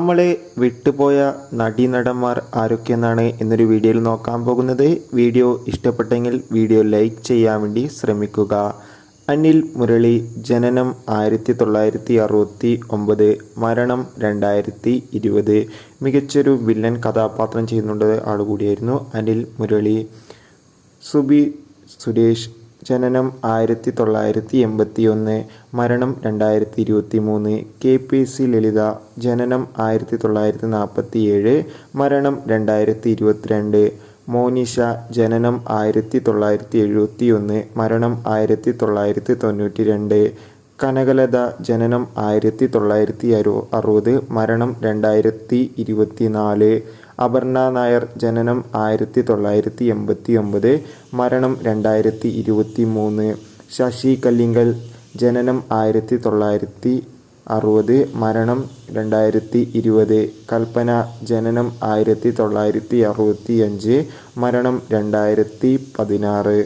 നമ്മൾ വിട്ടുപോയ നടീനടന്മാർ ആരൊക്കെയെന്നാണ് എന്നൊരു വീഡിയോയിൽ നോക്കാൻ പോകുന്നത്. വീഡിയോ ഇഷ്ടപ്പെട്ടെങ്കിൽ വീഡിയോ ലൈക്ക് ചെയ്യാൻ വേണ്ടി ശ്രമിക്കുക. അനിൽ മുരളി ജനനം ആയിരത്തി തൊള്ളായിരത്തി അറുപത്തി ഒമ്പത് മരണം രണ്ടായിരത്തി ഇരുപത് മികച്ചൊരു വില്ലൻ കഥാപാത്രം ചെയ്യുന്നുണ്ട് ആളുകൂടിയായിരുന്നു അനിൽ മുരളി. സുബി സുരേഷ് ജനനം ആയിരത്തി തൊള്ളായിരത്തി എൺപത്തി ഒന്ന് മരണം രണ്ടായിരത്തി ഇരുപത്തി മൂന്ന് കെ പി സി ലളിത ജനനം ആയിരത്തി തൊള്ളായിരത്തി നാൽപ്പത്തി ഏഴ് മരണം രണ്ടായിരത്തി ഇരുപത്തിരണ്ട് മോനിഷ ജനനം ആയിരത്തി തൊള്ളായിരത്തി എഴുപത്തി ഒന്ന് മരണം ആയിരത്തി തൊള്ളായിരത്തി തൊണ്ണൂറ്റി രണ്ട് കനകലത ജനനം ആയിരത്തി തൊള്ളായിരത്തി അറു അറുപത് മരണം രണ്ടായിരത്തി ഇരുപത്തി നാല് അപർണ നായർ ജനനം ആയിരത്തി തൊള്ളായിരത്തി എൺപത്തി ഒമ്പത് മരണം രണ്ടായിരത്തി ഇരുപത്തി മൂന്ന് ശശി കല്ലിങ്കൽ ജനനം ആയിരത്തി തൊള്ളായിരത്തി അറുപത് മരണം രണ്ടായിരത്തി ഇരുപത് കൽപ്പന ജനനം ആയിരത്തി തൊള്ളായിരത്തി അറുപത്തി അഞ്ച് മരണം രണ്ടായിരത്തി പതിനാറ്